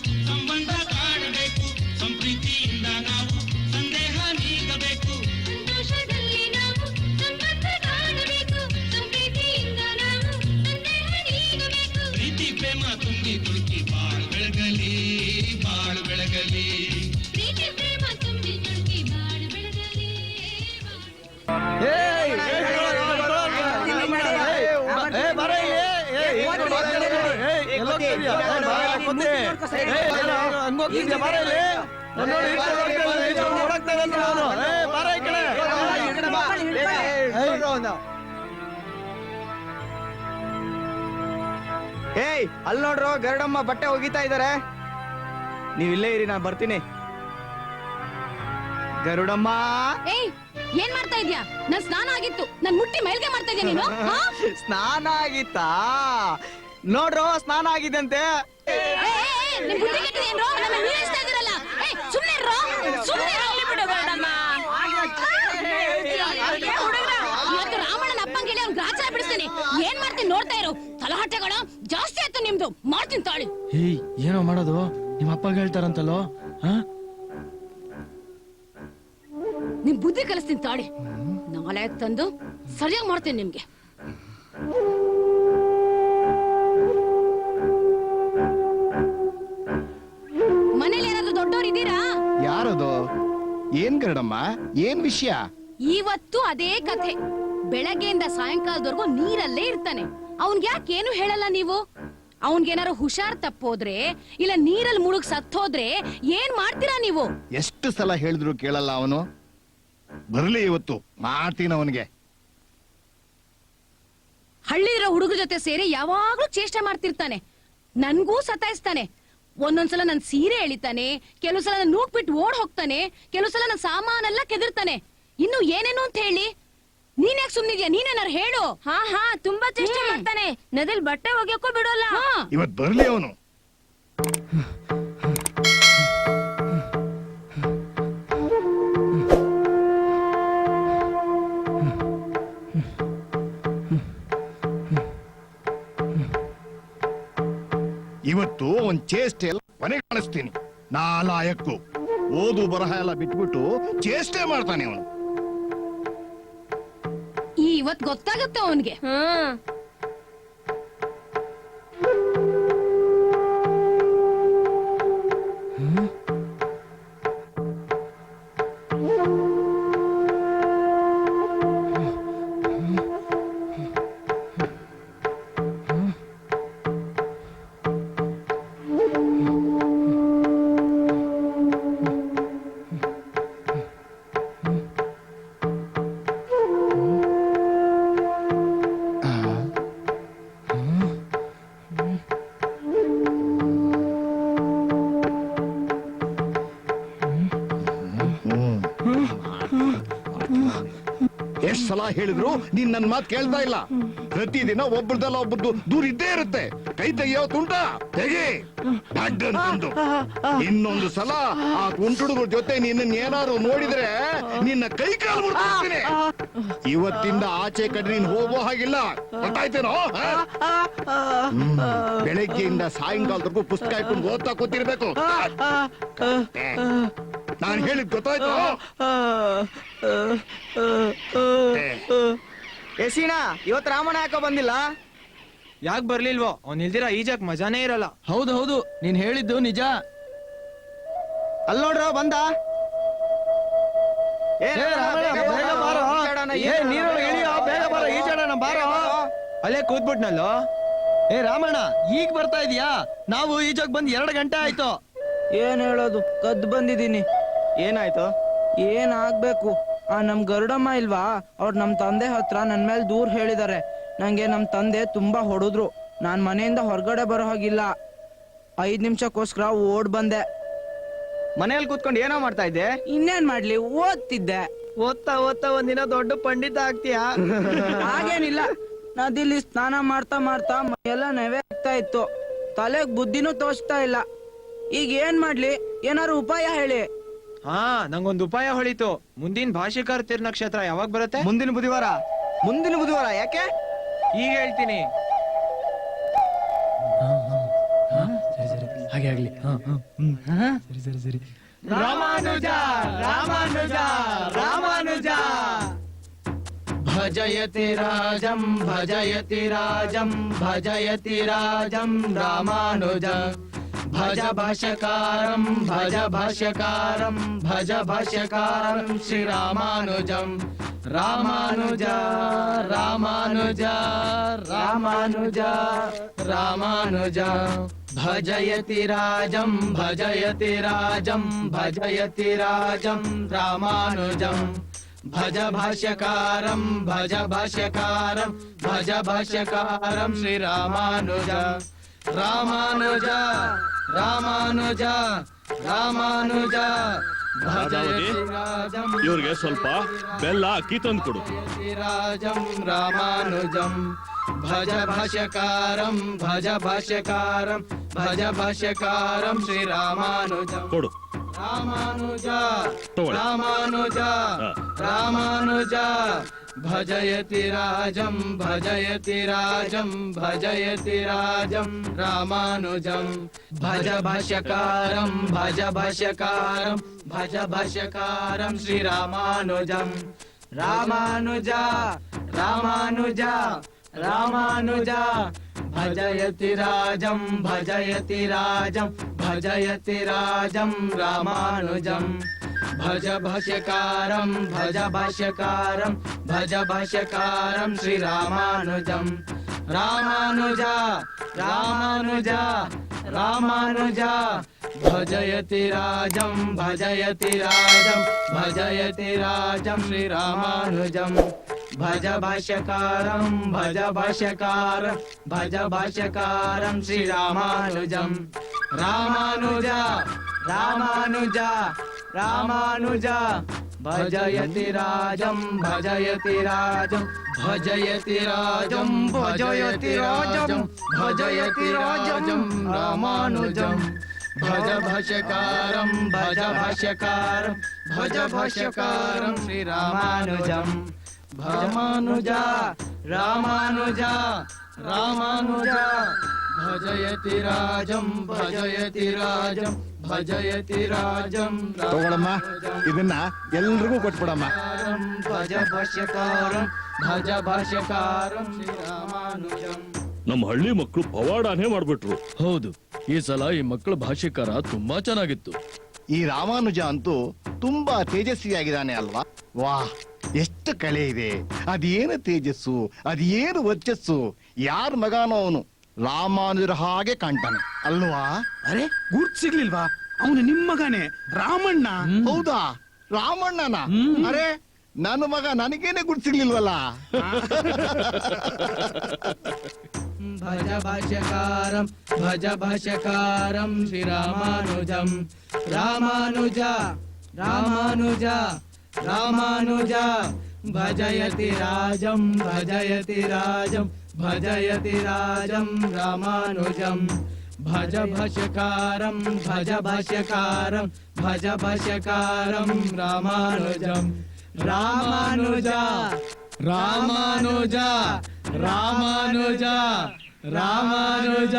Speaker 5: ಏಯ್ ಅಲ್ ನೋಡ್ರು ಗರುಡಮ್ಮ ಬಟ್ಟೆ ಒಗಿತಾ ಇದಾರೆ ನೀವ್ ಇಲ್ಲೇ ಇರಿ ನಾನ್ ಬರ್ತೀನಿ ಗರುಡಮ್ಮ
Speaker 6: ಏಯ್ ಏನ್ ಮಾಡ್ತಾ ಇದ್ಯಾ ನನ್ ಸ್ನಾನ ಆಗಿತ್ತು ನನ್ ಮುಟ್ಟಿ ಮೈಲ್ಗೆ ಮಾಡ್ತಾ ಇದ್ಯಾ ನೀನು ಹಾ?
Speaker 5: ಸ್ನಾನ ಆಗಿತ್ತಾ ನೋಡ್ರು ಸ್ನಾನ ಆಗಿದಂತೆ
Speaker 6: ನಿಮ್ ಬುದ್ಧಿ ಕೆಟ್ಟಿದೇನ್ರೋ? ನನ್ನ ನೀರ್ ಇಷ್ಟ ಇದ್ದೀರಲ್ಲ? ಏ, ಸುಮ್ನೆ ಇರ್ರೋ, ಸುಮ್ನೆ ಇರು. ಇವತ್ತು ರಾಮಣ್ಣನ ಅಪ್ಪಂಗ್ ಹೇಳಿ ಅವ್ನ್ ಗ್ರಾಚಾರ ಬಿಡಿಸ್ತೀನಿ. ಏನ್ ಮಾಡ್ತೀನಿ ನೋಡ್ತಾ ಇರು. ತಲಹಟ್ಟೆಗಳ ಜಾಸ್ತಿ ಆಯ್ತು ನಿಮ್ದು. ಮಾಡ್ತೀನಿ ತಾಳಿ.
Speaker 7: ಏಯ್ ಏನೋ ಮಾಡೋದು? ನಿಮ್ಮ ಅಪ್ಪ ಹೇಳ್ತಾರಂತಲ್ಲೋ? ಹಾ
Speaker 6: ನಿಮ್ ಬುದ್ಧಿ ಕಲಿಸ್ತೀನಿ ತಾಳಿ. ನಾಳೆ ತಂದು ಸರಿಯಾಗಿ ಮಾಡ್ತೀನಿ ನಿಮ್ಗೆ.
Speaker 8: ಏನ್ ಗರಡಮ್ಮ? ಏನ್ ವಿಷಯ?
Speaker 6: ಇವತ್ತು ಅದೇ ಕಥೆ. ಬೆಳಗ್ಗೆಯಿಂದ ಸಾಯಂಕಾಲದವರೆಗೂ ನೀರಲ್ಲೇ ಇರ್ತಾನೆ. ಅವನ್ಗೆ ಯಾಕೆ ಏನು ಹೇಳಲ್ಲ ನೀವು? ಅವನ್ಗೇನಾರು ಹುಷಾರ್ ತಪ್ಪೋದ್ರೆ ಇಲ್ಲ ನೀರಲ್ಲಿ ಮುಳುಗ್ ಸತ್ತೋದ್ರೆ ಏನ್ ಮಾಡ್ತೀರಾ ನೀವು?
Speaker 8: ಎಷ್ಟು ಸಲ ಹೇಳಿದ್ರು ಕೇಳಲ್ಲ ಅವನು? ಬರ್ಲಿ ಇವತ್ತು ಮಾಡ್ತೀನಿ ಅವನಿಗೆ.
Speaker 6: ಹಳ್ಳಿ ಇರೋ ಹುಡುಗರ ಜೊತೆ ಸೇರಿ ಯಾವಾಗ್ಲೂ ಚೇಷ್ಟೆ ಮಾಡ್ತಿರ್ತಾನೆ. ನನ್ಗೂ ಸತಾಯಿಸ್ತಾನೆ. ಒಂದೊಂದ್ಸಲ ನನ್ ಸೀರೆ ಎಳಿತಾನೆ ಕೆಲವು ಸಲ ನನ್ ನೂಕ್ ಬಿಟ್ಟು ಓಡ್ ಹೋಗ್ತಾನೆ ಕೆಲವು ಸಲ ನನ್ ಸಾಮಾನೆಲ್ಲ ಕೆದರ್ತಾನೆ. ಇನ್ನು ಏನೇನು ಅಂತ ಹೇಳಿ? ನೀನ್ ಯಾಕೆ ಸುಮ್ನಿದ್ಯಾ? ನೀನೇನಾರು ಹೇಳು. ಹಾ ಹಾ ತುಂಬಾ ಚೇಷ್ಟೆ ಮಾಡ್ತಾನೆ. ನದಿಲ್ ಬಟ್ಟೆ ಒಗೆಯಕ್ಕೂ ಬಿಡೋಲ್ಲ.
Speaker 8: ಇವತ್ ಬರ್ಲಿ ಅವನು. ಇವತ್ತು ಒಂದ್ ಚೇಷ್ಟೆ ಎಲ್ಲ ಕೊನೆ ಕಾಣಿಸ್ತೀನಿ. ನಾಲಾಯಕ್ಕು. ಓದು ಬರಹ ಎಲ್ಲ ಬಿಟ್ಬಿಟ್ಟು ಚೇಷ್ಟೆ ಮಾಡ್ತಾನೆ ಅವನು.
Speaker 6: ಇವತ್ ಗೊತ್ತಾಗುತ್ತೆ ಅವನ್ಗೆ.
Speaker 8: ಎಷ್ಟ್ ಹೇಳಿದ್ರು ನೀನ್ ನನ್ ಮಾತು ಕೇಳ್ತಾ ಇಲ್ಲ. ಪ್ರತಿದಿನ ಒಬ್ಬರದಲ್ಲ ಒಬ್ಬರದು ದೂರ ಇದ್ದೇ ಇರುತ್ತೆ. ಕೈ ತೆಗಿಯೋ ತುಂಟ ತೆಗಿ. ಅಂತಂದು. ಇನ್ನೊಂದು ಸಲ ಆ ತುಂಟುಡುಗ್ರ ಜೊತೆ ನಿನ್ನ ಏನಾದ್ರು ನೋಡಿದ್ರೆ ನಿನ್ನ ಕೈ ಕಾಲು ಮುರ್ಕೊಳ್ತೀನಿ ಇವತ್ತಿಂದ ಆಚೆ ಕಡೆ ನೀನ್ ಹೋಗೋ ಹಾಗಿಲ್ಲ. ಗೊತ್ತಾಯ್ತೇನೋ? ಹ? ಹ್ಮ್. ಬೆಳಗ್ಗೆಯಿಂದ ಸಾಯಂಕಾಲದವರೆಗೂ ಪುಸ್ತಕ ಇಟ್ಕೊಂಡು ಓದ್ತಾ ಕೂತಿರ್ಬೇಕು. ನಾನು ಹೇಳಿದ್ ಗೊತ್ತಾಯ್ತು?
Speaker 5: ಎಸಿನ ಇವತ್ ರಾಮಣ್ಣ ಯಾಕೋ ಬಂದಿಲ್ಲ?
Speaker 7: ಯಾಕೆ ಬರ್ಲಿಲ್ವೋ? ಅವ್ನ್ ಇಲ್ದಿರ ಈಜಾಕ್ ಮಜಾನೇ ಇರಲ್ಲ. ಹೌದು ಹೌದು. ನೀನ್ ಹೇಳಿದ್ದು ನಿಜ.
Speaker 5: ಅಲ್ ನೋಡ್ರ ಬಂದ? ಏ,
Speaker 7: ಏ, ರಾಮಣ್ಣ, ಬೇಗ ಬಾರೋ. ಏ, ನೀರೊಳಗೆ ಇಳಿಯೋ, ಬೇಗ ಬಾರೋ, ಈಜಾಡೋಣ, ಬಾರೋ. ಅಲ್ಲೇ ಕೂತ್ಬಿಟ್ನಲ್ಲೋ? ಏ ರಾಮಣ್ಣ ಈಗ ಬರ್ತಾ ಇದೀಯಾ? ನಾವು ಈಜಾಕ್ ಬಂದ್ ಎರಡು ಗಂಟೆ ಆಯ್ತು.
Speaker 9: ಏನ್ ಹೇಳೋದು? ಕದ್ ಬಂದಿದ್ದೀನಿ.
Speaker 5: ಏನಾಯ್ತು?
Speaker 9: ಏನ್ ಆಗ್ಬೇಕು ಆ ನಮ್ ಗರುಡಮ್ಮ ಇಲ್ವಾ? ಅವ್ರು ನಮ್ ತಂದೆ ಹತ್ರ ನನ್ ಮೇಲೆ ದೂರ್ ಹೇಳಿದಾರೆ. ನಂಗೆ ನಮ್ ತಂದೆ ತುಂಬಾ ಹೊಡೆದ್ರು. ನಾನ್ ಮನೆಯಿಂದ ಹೊರಗಡೆ ಬರೋ ಹಾಗಿಲ್ಲ. ಐದ್ ನಿಮಿಷಕ್ಕೋಸ್ಕರ ಓಡ್ ಬಂದೆ.
Speaker 5: ಮನೆಯಲ್ಲಿ ಕೂತ್ಕೊಂಡು ಏನೋ ಮಾಡ್ತಾ ಇದ್ದೆ?
Speaker 9: ಇನ್ನೇನ್ ಮಾಡ್ಲಿ? ಓದ್ತಿದ್ದೆ.
Speaker 7: ಓದ್ತಾ ಓದ್ತಾ ಒಂದಿನ ದೊಡ್ಡ ಪಂಡಿತ ಆಗ್ತೀಯ?
Speaker 9: ಹಾಗೇನಿಲ್ಲ. ನದಿಲಿ ಸ್ನಾನ ಮಾಡ್ತಾ ಮಾಡ್ತಾ ಮೈಯೆಲ್ಲ ನೆವೆ ಆಗ್ತಾ ಇತ್ತು. ತಲೆಗ್ ಬುದ್ಧಿನೂ ತೋಚ್ತಾ ಇಲ್ಲ. ಈಗ ಏನ್ ಮಾಡ್ಲಿ? ಏನಾರು ಉಪಾಯ ಹೇಳಿ.
Speaker 7: ಹಾ ನಂಗೊಂದು ಉಪಾಯ ಹೊಳಿತು. ಮುಂದಿನ ಭಾಷಿಕಾರ ತಿರ್ ನಕ್ಷತ್ರ ಯಾವಾಗ ಬರುತ್ತೆ?
Speaker 5: ಮುಂದಿನ ಬುಧವಾರ. ಮುಂದಿನ ಬುಧವಾರ ಯಾಕೆ?
Speaker 7: ಈಗ ಹೇಳ್ತೀನಿ. ಹಾಗೆ ಆಗ್ಲಿ. ಹಾ ಹಾ ಹ್ಮ್. ಸರಿ ಸರಿ ಸರಿ. ರಾಮಾನುಜ ರಾಮಾನುಜ ರಾಮಾನುಜ. ಭಜಯತಿ ರಾಜಂ ಭಜಯತಿ ರಾಜಂ ಭಜಯತಿ ರಾಜಂ ರಾಮಾನುಜ. ಭಜ ಭಾಷ್ಯಕಾರಂ ಭಜ ಭಾಷ್ಯಕಾರಂ ಭಜ ಭಾಷ್ಯಕಾರಂ ಶ್ರೀರಾಮಾನುಜಂ ರಾಮಾನುಜ ರಾಮಾನುಜ ರಾಮಾನುಜ ರಾಮಾನುಜ ಭಜಯತಿ ರಾಜಂ ಭಜಯತಿ ರಾಜಂ ಭಜಯತಿ ರಾಜಂ ರಾಮಾನುಜಂ ಭಜ ಭಾಷ್ಯಕಾರಂ ಭಜ ಭಾಷ್ಯಕಾರಂ ಭಜ ಭಾಷ್ಯಕಾರಂ ಶ್ರೀರಾಮಾನುಜ ರಾಮಾನುಜ ರಾಮಾನುಜ ರಾಮಾನುಜ ಭಜಯತಿ ರಾಜಂ
Speaker 8: ಇವ್ರಿಗೆ ಸ್ವಲ್ಪ ಬೆಲ್ಲ ಅಕ್ಕಿ ತಂದು ಕೊಡು.
Speaker 7: ರಾಜಂ ರಾಮಾನುಜಂ ಭಜ ಭಾಷ್ಯಕಾರಂ ಭಜ ಭಾಷ್ಯಕಾರಂ ಭಜ ಭಾಷ್ಯಕಾರಂ ಶ್ರೀರಾಮಾನುಜಂ
Speaker 8: ಕೊಡು.
Speaker 7: ರಾಮಾನುಜ. ರಾಮಾನುಜ ರಾಮಾನುಜ ಭಜಯತಿ ರಾಜಂ ಭಜಯತಿ ರಾಜಂ ಭಜಯತಿ ರಾಜಂ ರಾಮಾನುಜಂ ಭಜ ಭಾಷ್ಯಕಾರಂ ಭಜ ಭಾಷ್ಯಕಾರಂ ಭಜ ಭಾಷ್ಯಕಾರಂ ಶ್ರೀರಾಮಾನುಜಂ ರಾಮಾನುಜ ರಾಮಾನುಜ ರಾಮಾನುಜ ಭಜಯತಿ ರಾಜಂ ಭಜಯತಿ ರಾಜಂ ಭಜಯತಿ ರಾಜಂ ರಾಮಾನುಜಂ ಭಜ ಭಾಷ್ಯಕಾರಂ ಭಜ ಭಾಷ್ಯಕಾರಂ ಭಜ ಭಾಷ್ಯಕಾರಂ ಶ್ರೀರಾಮಾನುಜಂ ರಾಮಾನುಜ ರಾಮಾನುಜ ರಾಮಾನುಜ ಭಜಯತಿ ರಾಜಂ ಭಜಯತಿ ರಾಜಂ ಭಜಯತಿ ರಾಜಂ ಶ್ರೀರಾಮಾನುಜಂ ಭಜ ಭಾಷ್ಯಕಾರಂ ಭಜ ಭಾಷ್ಯಕಾರಂ ಭಜ ಭಾಷ್ಯಕಾರಂ ಶ್ರೀರಾಮಾನುಜಂ ರಾಮಾನುಜ ರಾಮಾನುಜ ರಾಮಾನುಜ ಭಜಯತಿ ರಾಜಂ ಭಜಯತಿ ರಾಜಂ ಭಜಯತಿ ರಾಜಂ ಭಜಯತಿ ರಾಜಂ ಭಜಯತಿ ರಾಜಂ ರಾಮಾನುಜಂ ಭಜ ಭಾಷ್ಯಕಾರಂ ಭಜ ಭಾಷ್ಯಕಾರಂ ಭಜ ಭಾಷ್ಯಕಾರಂ ಶ್ರೀರಾಮಾನುಜಂ ರಾಮಾನುಜ ರಾಮಾನುಜ ರಾಮಾನುಜ ಭಜಯತಿ ರಾಜಂ ಭಜಯತಿ ರಾಜಂ ಭಜಯತಿ ರಾಜಂ
Speaker 8: ತಗೊಳಮ್ಮ ಇದನ್ನ ಎಲ್ರಿಗೂ ಕೊಟ್ಬಿಡಮ್ಮ.
Speaker 7: ಭಜ ಭಾಷ್ಯಕಾರಂ ಭಜ ಭಾಷ್ಯಕಾರಂ ಶ್ರೀರಾಮಾನುಜಂ.
Speaker 8: ನಮ್ಮ ಹಳ್ಳಿ ಮಕ್ಕಳು ಪವಾಡಾನೇ ಮಾಡ್ಬಿಟ್ರು.
Speaker 7: ಹೌದು ಈ ಸಲ ಈ ಮಕ್ಕಳ ಭಾಷ್ಯಕಾರ ತುಂಬಾ ಚೆನ್ನಾಗಿತ್ತು.
Speaker 8: ಈ ರಾಮಾನುಜ ಅಂತೂ ತುಂಬಾ ತೇಜಸ್ವಿಯಾಗಿದ್ದಾನೆ ಅಲ್ವಾ? ವಾಹ್ ಎಷ್ಟು ಕಲೆ ಇದೆ. ಅದೇನು ತೇಜಸ್ಸು ಅದೇನು ವರ್ಚಸ್ಸು. ಯಾರ ಮಗಾನೋ ಅವನು? ರಾಮಾನುಜರ ಹಾಗೆ ಕಾಣ್ತಾನೆ ಅಲ್ವಾ?
Speaker 4: ಅರೆ ಗುರ್ತ್ ಸಿಗ್ಲಿಲ್ವಾ? ಅವನು ನಿಮ್ಮ ಮಗನೇ. ರಾಮಣ್ಣ.
Speaker 8: ಹೌದಾ? ರಾಮಣ್ಣನ? ಅರೆ ನನ್ನ ಮಗ ನನಗೇನೆ ಗುರ್ತಿರ್ಲಿಲ್ವಲ್ಲ
Speaker 7: ಭಜ ಭಾಷ್ಯಕಾರಂ ಭಜ ಭಾಷ್ಯಕಾರಂ ಶ್ರೀರಾಮಾನುಜಂ. ರಾಮಾನುಜ ರಾಮಾನುಜ ರಾಮಾನುಜ. ಭಜಯತಿ ರಾಜಂ ಭಜಯತಿ ರಾಜಂ. ಭಜಯತಿ ರಾಜಂ ರಾಮಾನುಜಂ ಭಜ ಭಾಷ್ಯಕಾರಂ ಭಜ ಭಾಷ್ಯಕಾರಂ ಭಜ ಭಾಷ್ಯಕಾರಂ ರಾಮಾನುಜಂ ರಾಮಾನುಜ ರಾಮಾನುಜ ರಾಮಾನುಜ ರಾಮಾನುಜ